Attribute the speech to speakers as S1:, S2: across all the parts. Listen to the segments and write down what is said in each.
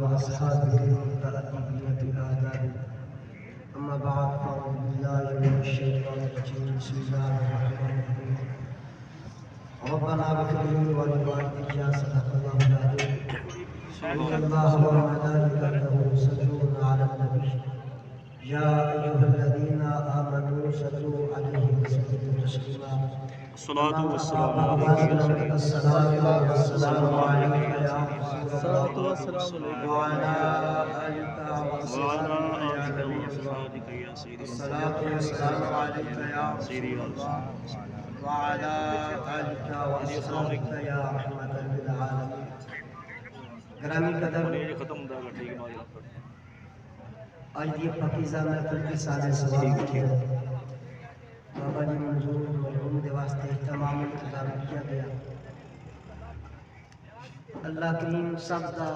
S1: وأصحابه ومتأتم بمة آداب أما بعد فأعوذ بالله من الشيطان الرجيم بسم الله الرحمن الرحيم ربنا بك مني ولوالدي صدق الله العظيم صلى الله وملائكته يصلون على النبي يا أيها الذين آمنوا صلوا عليه وسلموا تسليما
S2: الصلاة والسلام عليك
S1: الصلاة والسلام عليك يا
S2: الصلاة والسلام
S1: وعلى آلك
S2: وعلى آلك وأصحابك يا سيدي
S1: الصلاة والسلام عليك يا
S2: سيدي
S1: وعلى آلك وأصحابك يا رحمة للعالمين گرامی قدر
S2: ختم دا ٹھیک ہے
S1: آج یہ پاکیزہ محفل کے سارے سوال کیا بابا جی منظور مرحوم دے واسطے تمام انتظام کیا گیا اللہ کریم سب کا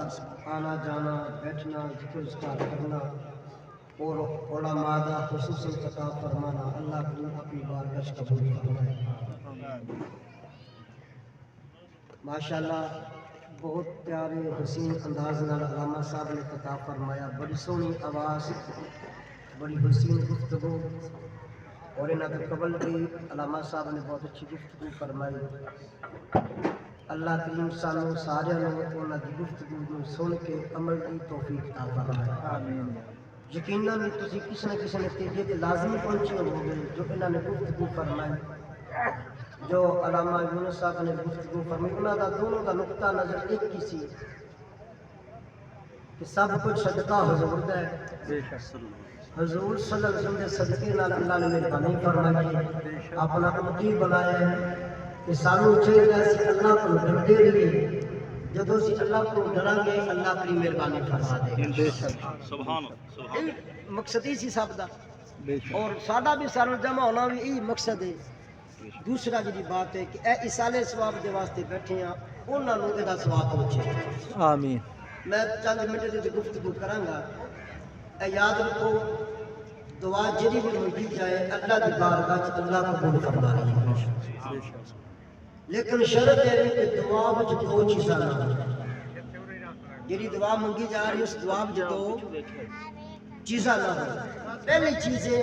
S1: آنا جانا بیٹھنا ذکر اسکار کرنا اور علماء دا خصوص انتقا فرمانا اللہ کریم اپنی بار بارگش قبول فرمائے ماشاءاللہ بہت پیارے حسین انداز نال علامہ صاحب نے کتاب فرمایا بڑی سونی آواز بڑی حسین گفتگو اور انہوں کے قبل بھی علامہ صاحب نے بہت اچھی گفتگو فرمائی اللہ سانو سارے انہوں سارا گفتگو سن کے عمل کی توفیق عطا فرمایا یقینا بھی تھی کسی نہ کسی نتیجے لازمی پہنچے ہو گئے جو انہوں نے گفتگو فرمائی جو علامہ یونس صاحب نے گفتگو فرمائی انہوں کا دونوں کا نقطہ نظر ایک ہی سی کہ سب کچھ صدقہ حضور دا ہے حضور صلی اللہ علیہ وسلم کے صدقے نال اللہ نے مہربانی فرمائی اپنا امتی بنایا ہے کہ سانو چاہیے سی اللہ کو ڈرتے رہیے جب سی اللہ کو ڈرا گے اللہ اپنی مہربانی فرما دے
S2: سبحان سبحان
S1: مقصد ہی سی
S3: سب
S1: دا اور سادہ بھی سارا جمع ہونا بھی یہی مقصد ہے دوسرا جی بات ہے کہ اے اسالے سواب دے واسطے بیٹھے ہیں انہوں نے لوگ دا سواب پہنچے آمین میں چند منٹ دے گفتگو کروں گا اے یاد رکھو دعا جری بھی ہوتی جائے اللہ دی بار گاچ اللہ کو بول کر بارے لیکن شرط ہے کہ دعا بچ دو چیزہ نہ ہو جری دعا منگی جا رہی اس دعا بچ دو چیزہ نہ ہو پہلی چیزیں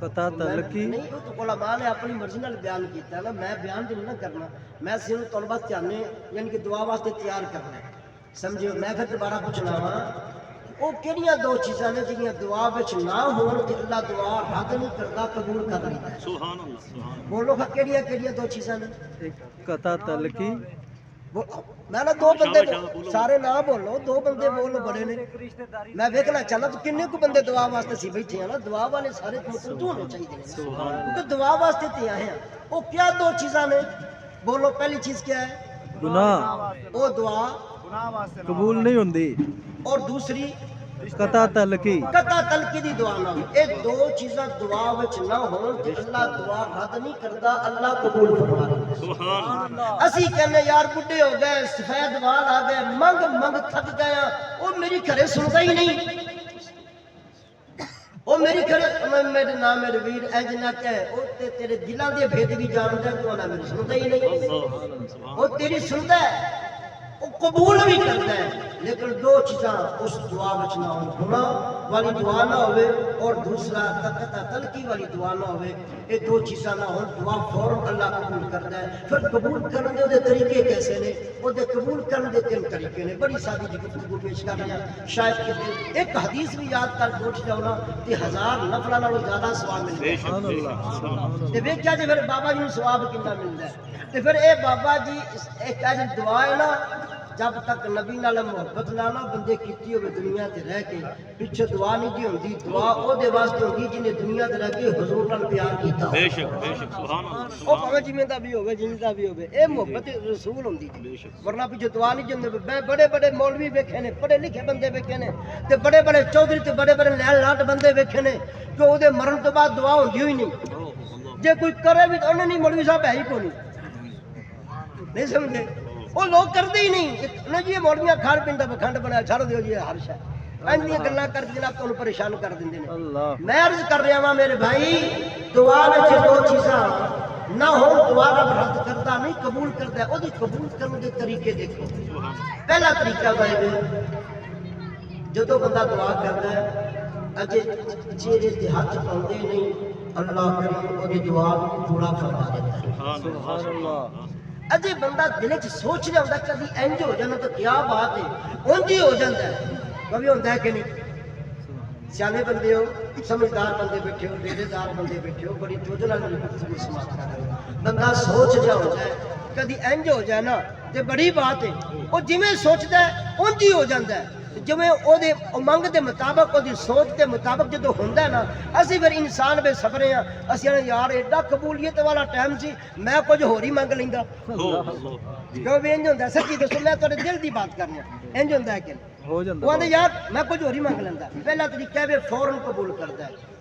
S1: ਪਤਾ ਤਲਕੀ ਨਹੀਂ ਉਹ ਤਾਂ ਉਲਮਾ ਨੇ ਆਪਣੀ ਮਰਜ਼ੀ ਨਾਲ ਬਿਆਨ ਕੀਤਾ ਨਾ ਮੈਂ ਬਿਆਨ ਤੇ ਨਾ ਕਰਨਾ ਮੈਂ ਸਿਰਫ ਤਲਬਾ ਧਿਆਨੇ ਯਾਨੀ ਕਿ ਦੁਆ ਵਾਸਤੇ ਤਿਆਰ ਕਰਨਾ ਸਮਝਿਓ ਮੈਂ ਫਿਰ ਦੁਬਾਰਾ ਪੁੱਛਣਾ ਵਾ ਉਹ ਕਿਹੜੀਆਂ ਦੋ ਚੀਜ਼ਾਂ ਨੇ ਜਿਹੜੀਆਂ ਦੁਆ ਵਿੱਚ ਨਾ ਹੋਣ ਕਿ ਅੱਲਾ ਦੁਆ ਰੱਦ ਨਹੀਂ ਕਰਦਾ ਕਬੂਲ ਕਰ ਲੈਂਦਾ
S2: ਸੁਭਾਨ ਅੱਲਾ ਸੁਭਾਨ
S1: ਬੋਲੋ ਕਿਹੜੀਆਂ ਕਿਹੜੀਆਂ ਦੋ ਚੀਜ਼ਾਂ ਨੇ
S3: ਕਤਾ ਤਲਕੀ
S1: ਮੈਂ ਨਾ ਦੋ ਬੰਦੇ ਸਾਰੇ ਨਾ ਬੋਲੋ ਦੋ ਬੰਦੇ ਬੋਲੋ ਬੜੇ ਨੇ ਮੈਂ ਵੇਖ ਲੈ ਚੱਲ ਕਿੰਨੇ ਕੁ ਬੰਦੇ ਦੁਆ ਵਾਸਤੇ ਸੀ ਬੈਠੇ ਆ ਨਾ ਦੁਆ ਵਾਲੇ ਸਾਰੇ ਮੌਜੂਦ ਹੋਣੇ ਚਾਹੀਦੇ ਨੇ ਕਿਉਂਕਿ ਦੁਆ ਵਾਸਤੇ ਤੇ ਆਏ ਆ ਉਹ ਕਿਆ ਦੋ ਚੀਜ਼ਾਂ ਨੇ ਬੋਲੋ ਪਹਿਲੀ ਚੀਜ਼ ਕੀ ਹੈ
S3: ਗੁਨਾਹ
S1: ਉਹ ਦੁਆ ਗੁਨਾਹ ਵਾਸਤੇ
S3: ਕਬੂਲ ਨਹੀਂ ਹੁੰਦੀ
S1: ਔਰ ਦੂਸਰੀ
S3: ਕਤਾ ਤਲਕੀ
S1: ਕਤਾ ਤਲਕੀ ਦੀ ਦੁਆ ਨਾ ਇਹ ਦੋ ਚੀਜ਼ਾਂ ਦੁਆ ਵਿੱਚ ਨਾ ਹੋਣ ਤੇ ਅੱਲਾ ਦੁਆ ਰੱਦ ਨਹੀਂ ਕਰਦਾ ਅੱਲਾ ਕਬੂਲ ਫਰਮਾਉਂਦਾ
S2: ਸੁਭਾਨ
S1: ਅਸੀਂ ਕਹਿੰਦੇ ਯਾਰ ਬੁੱਢੇ ਹੋ ਗਏ ਸਫੈਦ ਵਾਲ ਆ ਗਏ ਮੰਗ ਮੰਗ ਥੱਕ ਗਏ ਆ ਉਹ ਮੇਰੀ ਘਰੇ ਸੁਣਦਾ ਹੀ ਨਹੀਂ ਉਹ ਮੇਰੀ ਘਰੇ ਮੇਰੇ ਨਾਮ ਹੈ ਰਵੀਰ ਇੰਜ ਨਾ ਕਹੇ ਉਹ ਤੇ ਤੇਰੇ ਦਿਲਾਂ ਦੇ ਭੇਦ ਵੀ ਜਾਣਦਾ ਤੂੰ ਨਾ ਮੈਨੂੰ ਸੁਣਦਾ ਹੀ ਨਹੀਂ
S2: ਸੁਭਾਨ
S1: ਉਹ ਤੇਰੀ ਸੁਣਦਾ وہ قبول بھی کرتا ہے لیکن دو چیزاں اس دعا بچنا ہو گنا والی دعا نہ ہوئے اور دوسرا تکتہ تلقی والی دعا نہ ہوئے یہ دو چیزاں نہ ہو دعا فورا اللہ قبول کرتا ہے پھر قبول کرنے دے طریقے کیسے نے وہ دے قبول کرنے دے تین طریقے نے بڑی سادی جی کو پیش کر رہا شاید کہ دے ایک حدیث بھی یاد کر پوچھ جاؤنا تی ہزار نفرہ نہ
S2: وہ زیادہ سواب
S1: ملے ہے تی بے کیا جی پھر بابا جی سواب کنہ ملتا ہے تی پھر اے بابا جی ایک جی دعا ہے نا ਜਦ ਤੱਕ ਨਬੀ ਨਾਲ ਮੁਹੱਬਤ ਨਾ ਨਾ ਬੰਦੇ ਕੀਤੀ ਹੋਵੇ ਦੁਨੀਆ ਤੇ ਰਹਿ ਕੇ ਪਿੱਛੇ ਦੁਆ ਨਹੀਂ ਜੀ ਹੁੰਦੀ ਦੁਆ ਉਹਦੇ ਵਾਸਤੇ ਹੁੰਦੀ ਜਿਹਨੇ ਦੁਨੀਆ ਤੇ ਰਹਿ ਕੇ ਹਜ਼ੂਰ ਨਾਲ ਪਿਆਰ ਕੀਤਾ
S2: ਬੇਸ਼ੱਕ ਬੇਸ਼ੱਕ ਸੁਭਾਨ ਅੱਲਾਹ
S1: ਉਹ ਭਾਵੇਂ ਜਿਵੇਂ ਦਾ ਵੀ ਹੋਵੇ ਜਿਵੇਂ ਦਾ ਵੀ ਹੋਵੇ ਇਹ ਮੁਹੱਬਤ ਰਸੂਲ ਹੁੰਦੀ
S2: ਬੇਸ਼ੱਕ
S1: ਵਰਨਾ ਪਿੱਛੇ ਦੁਆ ਨਹੀਂ ਜੰਦੇ ਮੈਂ ਬੜੇ ਬੜੇ ਮੌਲਵੀ ਵੇਖੇ ਨੇ ਪੜੇ ਲਿਖੇ ਬੰਦੇ ਵੇਖੇ ਨੇ ਤੇ ਬੜੇ ਬੜੇ ਚੌਧਰੀ ਤੇ ਬੜੇ ਬੜੇ ਲੈਲ ਲਾਟ ਬੰਦੇ ਵੇਖੇ ਨੇ ਕਿ ਉਹਦੇ ਮਰਨ ਤੋਂ ਬਾਅਦ ਦੁਆ ਹੁੰਦੀ ਹੀ ਨਹੀਂ ਜੇ ਕੋਈ ਕਰੇ ਵੀ ਤਾਂ ਉਹਨੇ ਨਹੀਂ ਮੌਲਵੀ ਸਾਹਿਬ ਹੈ ਹੀ ਕੋਈ ਨਹੀਂ ਸਮਝੇ ਉਹ ਲੋਕ ਕਰਦੇ ਹੀ ਨਹੀਂ ਨਾ ਜੀ ਇਹ ਮੋੜੀਆਂ ਖਾਰ ਪਿੰਡ ਦਾ ਬਖੰਡ ਬਣਾ ਛੱਡ ਦਿਓ ਜੀ ਹਰ ਸ਼ੈ ਐਨੀਆਂ ਗੱਲਾਂ ਕਰਕੇ ਜਨਾਬ ਤੁਹਾਨੂੰ ਪਰੇਸ਼ਾਨ ਕਰ ਦਿੰਦੇ ਨੇ ਮੈਂ ਅਰਜ਼ ਕਰ ਰਿਹਾ ਵਾਂ ਮੇਰੇ ਭਾਈ ਦੁਆ ਵਿੱਚ ਦੋ ਚੀਜ਼ਾਂ ਨਾ ਹੋ ਦੁਆ ਰੱਬ ਰੱਦ ਕਰਦਾ ਨਹੀਂ ਕਬੂਲ ਕਰਦਾ ਉਹਦੀ ਕਬੂਲ ਕਰਨ ਦੇ ਤਰੀਕੇ ਦੇਖੋ ਪਹਿਲਾ ਤਰੀਕਾ ਹੈ ਜਦੋਂ ਬੰਦਾ ਦੁਆ ਕਰਦਾ ਅਜੇ ਜਿਹੜੇ ਤੇ ਹੱਥ ਪਾਉਂਦੇ ਨਹੀਂ ਅੱਲਾਹ ਕਰੀਮ ਉਹਦੀ ਦੁਆ ਨੂੰ ਪੂਰਾ ਕਰਦਾ ਹੈ
S2: ਸੁਭਾਨ
S3: ਅੱਲਾਹ
S1: ਅਜੇ ਬੰਦਾ ਦਿਲ 'ਚ ਸੋਚ ਲਿਆਉਂਦਾ ਕਦੀ ਇੰਜ ਹੋ ਜਾਂਦਾ ਤਾਂ ਕੀ ਬਾਤ ਹੈ ਉੰਜ ਹੀ ਹੋ ਜਾਂਦਾ ਕਦੇ ਹੁੰਦਾ ਕਿ ਨਹੀਂ ਸਿਆਣੇ ਬੰਦੇ ਹੋ ਸਮਝਦਾਰ ਬੰਦੇ ਬੈਠੇ ਹੋ ਡੇਰੇਦਾਰ ਬੰਦੇ ਬੈਠੇ ਹੋ ਬੜੀ ਜੋਜ ਨਾਲ ਗੁਫ਼ਤਗੂ ਸਮਾਪਤ ਕਰ ਬੰਦਾ ਸੋਚ ਜਾ ਹੁੰਦਾ ਕਦੀ ਇੰਜ ਹੋ ਜਾਣਾ ਤੇ ਬੜੀ ਬਾਤ ਹੈ ਉਹ ਜਿਵੇਂ ਸੋਚਦਾ ਉੰਜ ਹੀ ਹੋ ਜਾਂਦਾ ਜਿਵੇਂ ਉਹਦੇ ਉਮੰਗ ਦੇ ਮੁਤਾਬਕ ਉਹਦੀ ਸੋਚ ਦੇ ਮੁਤਾਬਕ ਜਦੋਂ ਹੁੰਦਾ ਨਾ ਅਸੀਂ ਫਿਰ ਇਨਸਾਨ ਵੇ ਸਫਰੇ ਆ ਅਸੀਂ ਯਾਰ ਐਡਾ ਕਬੂਲੀਅਤ ਵਾਲਾ ਟਾਈਮ ਸੀ ਮੈਂ ਕੁਝ ਹੋਰ ਹੀ ਮੰਗ ਲੈਂਦਾ ਜੋ ਵੀ ਇੰਜ ਹੁੰਦਾ ਸੱਚੀ ਦੱਸੋ ਮੈਂ ਤੁਹਾਡੇ ਦਿਲ ਦੀ ਬਾਤ ਕਰਨੀ ਆ ਇੰਜ ਹੁੰਦਾ ਕਿ
S3: ਹੋ ਜਾਂਦਾ
S1: ਉਹ ਯਾਰ ਮੈਂ ਕੁਝ ਹੋਰ ਹੀ ਮੰਗ ਲੈਂਦਾ ਪਹਿਲਾ ਤਰੀਕਾ ਵੀ ਫੌਰਨ ਕਬੂਲ ਕਰਦਾ ਹੈ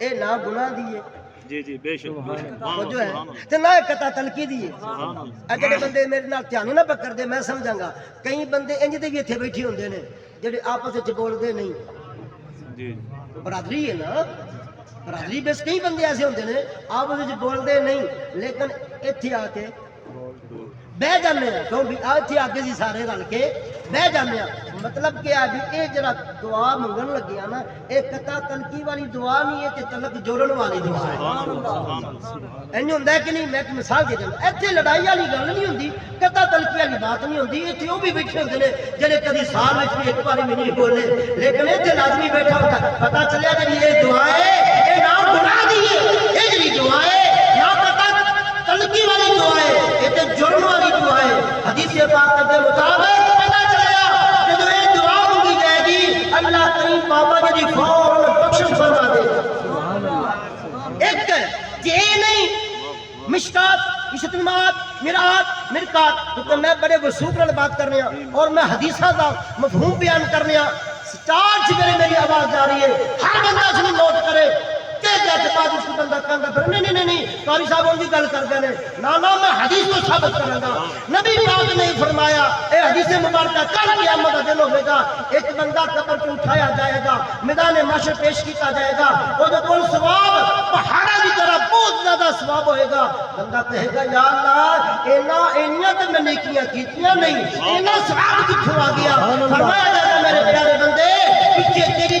S1: ਇਹ ਨਾ ਗੁਨਾਹ ਦੀ ਹੈ
S2: ਜੀ ਜੀ ਬੇਸ਼ੱਕ
S1: ਜੋ ਹੈ ਤੇ ਨਾ ਕਤਾ ਤਲਕੀ ਦੀ ਹੈ ਜਿਹੜੇ ਬੰਦੇ ਮੇਰੇ ਨਾਲ ਧਿਆਨ ਨਾ ਬੱਕਰਦੇ ਮੈਂ ਸਮਝਾਂਗਾ ਕਈ ਬੰਦੇ ਇੰਜ ਦੇ ਵੀ ਇੱਥੇ ਬੈਠੇ ਹੁੰਦੇ ਨੇ ਜਿਹੜੇ ਆਪਸ ਵਿੱਚ ਬੋਲਦੇ ਨਹੀਂ
S2: ਜੀ
S1: ਬਰਾਦਰੀ ਹੈ ਨਾ ਬਰਾਦਰੀ ਵਿੱਚ ਕਈ ਬੰਦੇ ਐਸੇ ਹੁੰਦੇ ਨੇ ਆਪਸ ਵਿੱਚ ਬੋਲਦੇ ਨਹੀਂ ਲੇਕਿਨ ਇੱਥੇ ਆ ਕੇ ਬਹਿ ਜਾਂਦੇ ਆ ਕਿਉਂਕਿ ਆ ਇੱਥੇ ਅੱਗੇ ਸੀ ਸਾਰੇ ਰਲ ਕੇ ਬਹਿ ਜਾਂਦੇ ਆ ਮਤਲਬ ਕਿ ਆ ਵੀ ਇਹ ਜਿਹੜਾ ਦੁਆ ਮੰਗਣ ਲੱਗਿਆ ਨਾ ਇਹ ਕਤਾ ਤਨਕੀ ਵਾਲੀ ਦੁਆ ਨਹੀਂ ਇਹ ਤੇ ਤਲਕ ਜੋੜਨ ਵਾਲੀ ਦੁਆ ਹੈ ਇੰਜ ਹੁੰਦਾ ਕਿ ਨਹੀਂ ਮੈਂ ਇੱਕ ਮਿਸਾਲ ਦੇ ਦਿੰਦਾ ਇੱਥੇ ਲੜਾਈ ਵਾਲੀ ਗੱਲ ਨਹੀਂ ਹੁੰਦੀ ਕਤਾ ਤਲਕੀ ਵਾਲੀ ਬਾਤ ਨਹੀਂ ਹੁੰਦੀ ਇੱਥੇ ਉਹ ਵੀ ਬੈਠੇ ਹੁੰਦੇ ਨੇ ਜਿਹੜੇ ਕਦੀ ਸਾਲ ਵਿੱਚ ਵੀ ਇੱਕ ਵਾਰੀ ਵੀ ਨਹੀਂ ਬੋਲੇ ਲੇਕਿਨ ਇੱਥੇ ਲਾਜ਼ਮੀ ਬੈਠਾ ਹੁੰਦਾ ਪਤਾ ਚੱਲਿਆ ਕਿ ਇਹ ਦੁਆ ਹੈ ਇਹ ਨਾਮ ਗੁਨਾਹ ਦੀ ਇਹ ਜਿਹੜੀ ਦੁਆ ਹੈ والی والی دعا دعا دعا ہے ہے یہ یہ جرم حدیث پاک دے مطابق پتہ چلیا ہوگی جائے گی اللہ کریم بابا جی فرما ایک جی نہیں مشکات مرات مرکات تو میں بڑے نال بات کرنے کرنے ہاں ہاں اور میں دا مفہوم بیان میری آواز جا رہی ہے ہر بندہ اس نوٹ کرے فرمایا
S3: اے حدیث مبارکہ کل
S1: قیامت گا گا گا ایک بندہ قبر کو اٹھایا جائے جائے میدان پیش کیتا پہاڑا طرح بہت زیادہ سواب ہوئے بندہ
S3: کہے گا یا اللہ اینا
S1: میں یاد آتی نہیں اینا آ گیا فرمایا میرے پیارے بندے پیچھے تیری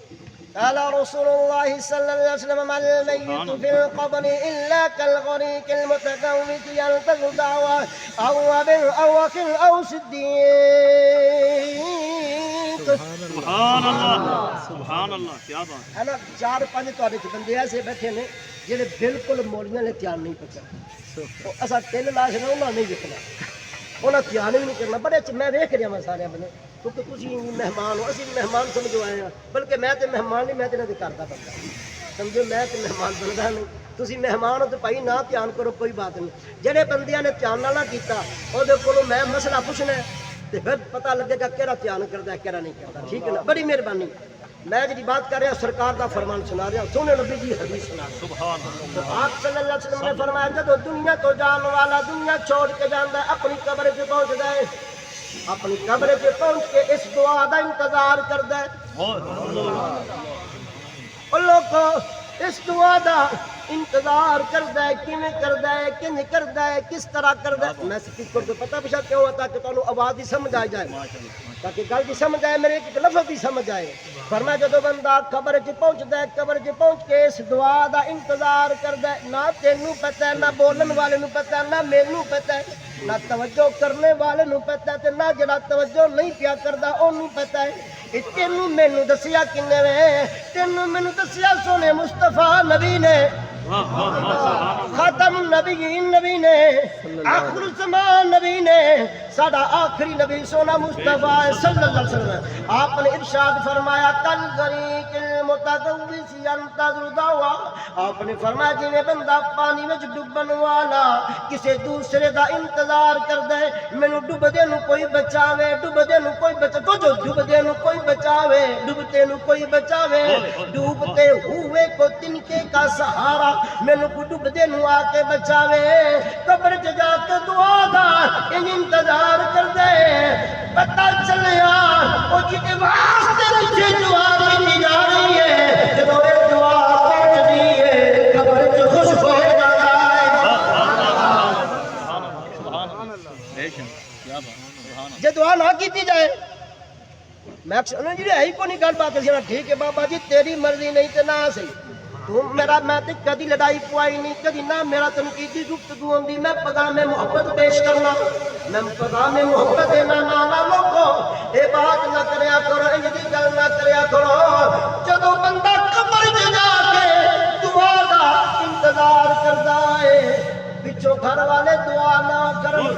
S1: قال رسول الله صلى الله عليه وسلم ما الميت في القبر إلا كالغريق المتكوت ينتظر دعوة أو أب أو أخ أو صديق
S2: سبحان الله سبحان الله क्या बात
S1: है ना चार पांच ਤੁਹਾਡੇ ਚ ਬੰਦੇ ਐਸੇ ਬੈਠੇ ਨੇ ਜਿਹੜੇ ਬਿਲਕੁਲ ਮੌਲੀਆਂ ਨੇ ਧਿਆਨ ਨਹੀਂ ਪਚਾ ਅਸਾਂ ਤਿੰਨ ਲਾਸ਼ ਨੇ ਉਹਨਾਂ ਨਹੀਂ ਦੇਖਣਾ ਉਹਨਾਂ ਧਿਆਨ ਕਿਉਂਕਿ ਤੁਸੀਂ ਮਹਿਮਾਨ ਹੋ ਅਸੀਂ ਮਹਿਮਾਨ ਸਮਝੋ ਆਏ ਆ ਬਲਕਿ ਮੈਂ ਤੇ ਮਹਿਮਾਨ ਨਹੀਂ ਮੈਂ ਤੇ ਇਹਨਾਂ ਦੇ ਘਰ ਦਾ ਬੰਦਾ ਸਮਝੋ ਮੈਂ ਤੇ ਮਹਿਮਾਨ ਬਣਦਾ ਨਹੀਂ ਤੁਸੀਂ ਮਹਿਮਾਨ ਹੋ ਤੇ ਭਾਈ ਨਾ ਧਿਆਨ ਕਰੋ ਕੋਈ ਬਾਤ ਨਹੀਂ ਜਿਹੜੇ ਬੰਦਿਆਂ ਨੇ ਧਿਆਨ ਨਾਲ ਨਾ ਕੀਤਾ ਉਹਦੇ ਕੋਲੋਂ ਮੈਂ ਮਸਲਾ ਪੁੱਛਣਾ ਤੇ ਫਿਰ ਪਤਾ ਲੱਗੇਗਾ ਕਿਹੜਾ ਧਿਆਨ ਕਰਦਾ ਕਿਹੜਾ ਨਹੀਂ ਕਰਦਾ ਠੀਕ ਹੈ ਨਾ ਬੜੀ ਮਿਹਰਬਾਨੀ ਮੈਂ ਜਿਹੜੀ ਬਾਤ ਕਰ ਰਿਹਾ ਸਰਕਾਰ ਦਾ ਫਰਮਾਨ ਸੁਣਾ ਰਿਹਾ ਸੋਹਣੇ ਨਬੀ ਜੀ ਹਦੀਸ ਸੁਣਾ ਸੁਭਾਨ ਅੱਲਾਹ ਆਪ ਸੱਲੱਲਾਹੁ ਅਲੈਹਿ ਵਸੱਲਮ ਨੇ ਫਰਮਾਇਆ ਜਦੋਂ ਦੁਨੀਆ ਤੋਂ ਜਾਣ ਵਾਲਾ ਦੁਨੀਆ ਛੋੜ ਕੇ ਜਾਂਦਾ ਆਪਣੀ ਕਬਰ 'ਚ ਪਹੁੰਚਦਾ ਹੈ اپنی قبر پہ پہنچ کے اس دعا دا
S2: انتظار
S1: کر لوگوں اس دعا دا ਇੰਤਜ਼ਾਰ ਕਰਦਾ ਹੈ ਕਿਵੇਂ ਕਰਦਾ ਹੈ ਕਿੰਨ ਕਰਦਾ ਹੈ ਕਿਸ ਤਰ੍ਹਾਂ ਕਰਦਾ ਹੈ ਮੈਂ ਸਪੀਕਰ ਤੋਂ ਪਤਾ ਪਛਾ ਕਿਉਂ ਆ ਤਾਂ ਕਿ ਤੁਹਾਨੂੰ ਆਵਾਜ਼ ਦੀ ਸਮਝ ਆ ਜਾਏ ਤਾਂ ਕਿ ਗੱਲ ਦੀ ਸਮਝ ਆਏ ਮੇਰੇ ਇੱਕ ਲਫ਼ਜ਼ ਦੀ ਸਮਝ ਆਏ ਫਰਮਾ ਜਦੋਂ ਬੰਦਾ ਖਬਰ 'ਚ ਪਹੁੰਚਦਾ ਹੈ ਕਬਰ 'ਚ ਪਹੁੰਚ ਕੇ ਇਸ ਦੁਆ ਦਾ ਇੰਤਜ਼ਾਰ ਕਰਦਾ ਨਾ ਤੈਨੂੰ ਪਤਾ ਨਾ ਬੋਲਣ ਵਾਲੇ ਨੂੰ ਪਤਾ ਨਾ ਮੈਨੂੰ ਪਤਾ ਨਾ ਤਵੱਜੋ ਕਰਨੇ ਵਾਲੇ ਨੂੰ ਪਤਾ ਤੇ ਨਾ ਜਿਹੜਾ ਤਵੱਜੋ ਨਹੀਂ ਪਿਆ ਕਰਦਾ ਉਹਨੂੰ ਪਤਾ ਹੈ ਇਹ ਤੈਨੂੰ ਮੈਨੂੰ ਦੱਸਿਆ ਕਿੰਨੇ ਵੇ ਤੈਨੂੰ ਮੈਨੂੰ ਦੱਸਿਆ ਸੋਨੇ ਮੁਸਤਫਾ ਨਬੀ ਨੇ ختم نبی نبی نے آخر الزمان نبی نے سادہ آخری نبی سونا مصطفیٰ صلی اللہ علیہ وسلم آپ نے ارشاد فرمایا تنگریق المتدوی سے انتظر دعوا آپ نے فرمایا جی میں بندہ پانی میں جب بنوانا کسے دوسرے دا انتظار کر دے میں نو ڈوب دے نو کوئی بچاوے ڈوب دے نو کوئی بچاوے کو جو ڈوب دے نو کوئی بچاوے ڈوب دے نو کوئی بچاوے ڈوب دے ہوئے کو تنکے کا سہارا میں نو کو ڈوب دے نو
S2: آکے بچاوے کبر جگ جب دعا ہے
S1: جے دعا نہ کیتی جائے میں انہوں نے ہی نہیں گل بات جی ٹھیک ہے بابا جی تیری مرضی نہیں تے نہ صحیح ਤੂੰ ਮੇਰਾ ਮੈਂ ਤੇ ਕਦੀ ਲੜਾਈ ਪੁਆਈ ਨਹੀਂ ਕਦੀ ਨਾ ਮੇਰਾ ਤੈਨੂੰ ਕੀਤੀ ਦੁੱਖ ਦੁਆਉਂਦੀ ਮੈਂ ਪਗਾਮੇ ਮੁਹੱਬਤ ਪੇਸ਼ ਕਰਨਾ ਮੈਂ ਪਗਾਮੇ ਮੁਹੱਬਤ ਦੇ ਨਾ ਮਾਨਾ ਲੋਕੋ ਇਹ ਬਾਤ ਨਾ ਕਰਿਆ ਕਰੋ ਇੰਜ ਦੀ ਗੱਲ ਨਾ ਕਰਿਆ ਕਰੋ ਜਦੋਂ ਬੰਦਾ ਕਬਰ 'ਚ ਜਾ ਕੇ ਦੁਆ ਦਾ ਇੰਤਜ਼ਾਰ ਕਰਦਾ ਏ ਵਿੱਚੋਂ ਘਰ ਵਾਲੇ ਦੁਆ ਨਾ ਕਰਨ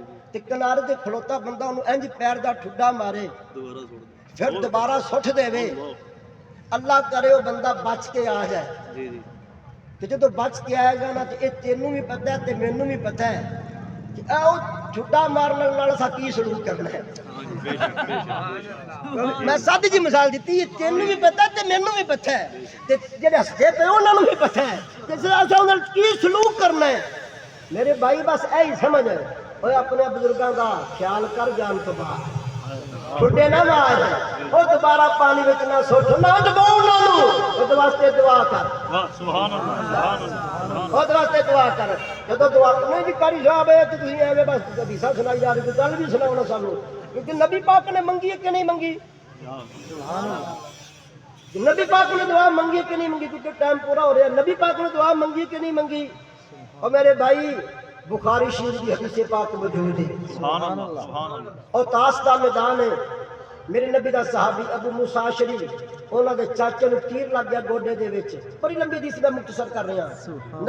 S1: ਤੇ ਕਿਨਾਰੇ ਤੇ ਖਲੋਤਾ ਬੰਦਾ ਉਹਨੂੰ ਇੰਜ ਪੈਰ ਦਾ ਠੁੱਡਾ ਮਾਰੇ
S2: ਦੁਬਾਰਾ ਸੁੱਟ ਦੇ
S1: ਫਿਰ ਦੁਬਾਰਾ ਸੁੱਟ ਦੇਵੇ ਅੱਲਾ ਕਰੇ ਉਹ ਬੰਦਾ ਬਚ ਕੇ ਆ ਜਾਏ
S2: ਜੀ ਜੀ
S1: ਤੇ ਜਦੋਂ ਬਚ ਕੇ ਆਏਗਾ ਨਾ ਤੇ ਇਹ ਤੈਨੂੰ ਵੀ ਪਤਾ ਹੈ ਤੇ ਮੈਨੂੰ ਵੀ ਪਤਾ ਹੈ ਕਿ ਆ ਉਹ ਠੁੱਡਾ ਮਾਰਨ ਨਾਲ ਸਾ ਕੀ ਸਲੂਕ ਕਰਨਾ ਹੈ ਮੈਂ ਸਾਦੀ ਜੀ ਮਿਸਾਲ ਦਿੱਤੀ ਇਹ ਤੈਨੂੰ ਵੀ ਪਤਾ ਤੇ ਮੈਨੂੰ ਵੀ ਪਤਾ ਹੈ ਤੇ ਜਿਹੜੇ ਹੱਸਦੇ ਪਏ ਉਹਨਾਂ ਨੂੰ ਵੀ ਪਤਾ ਹੈ ਕਿ ਅਸਾਂ ਉਹਨਾਂ ਨਾਲ ਕੀ ਸਲੂਕ ਕਰਨਾ ਹੈ ਮੇਰੇ ਭਾਈ ਬਸ ਐ ਹੀ ਸਮਝ ਆਏ ہوئے اپنے بزرگاں دا خیال کر جان تو بعد چھوٹے نہ مار او دوبارہ پانی وچ نہ سٹ نہ دباؤ نہ نو او
S2: دے واسطے دعا کر سبحان اللہ
S1: سبحان اللہ او واسطے دعا کر جدو دعا نہیں بھی کاری جواب اے تو تسی ایویں بس حدیث سنائی جا رہی تے گل بھی سناونا سانو کیونکہ نبی پاک نے منگی ہے کہ
S2: نہیں
S1: منگی سبحان اللہ نبی پاک نے دعا منگی ہے کہ نہیں منگی کیونکہ ٹائم پورا ہو رہا ہے نبی پاک نے دعا منگی ہے کہ نہیں منگی اور میرے بھائی بخاری کی
S2: حدیث پاک موجود ہے
S1: اور تاس کا میدان ہے ਮੇਰੇ ਨਬੀ ਦਾ ਸਾਹਬੀ ਅਬੂ ਮੂਸਾ ਸ਼ਰੀਫ ਉਹਨਾਂ ਦੇ ਚਾਚੇ ਨੂੰ ਤੀਰ ਲੱਗ ਗਿਆ ਗੋਡੇ ਦੇ ਵਿੱਚ ਬੜੀ ਲੰਬੀ ਦੀ ਦਾ ਮੁਕਤਸਰ ਕਰ ਰਿਹਾ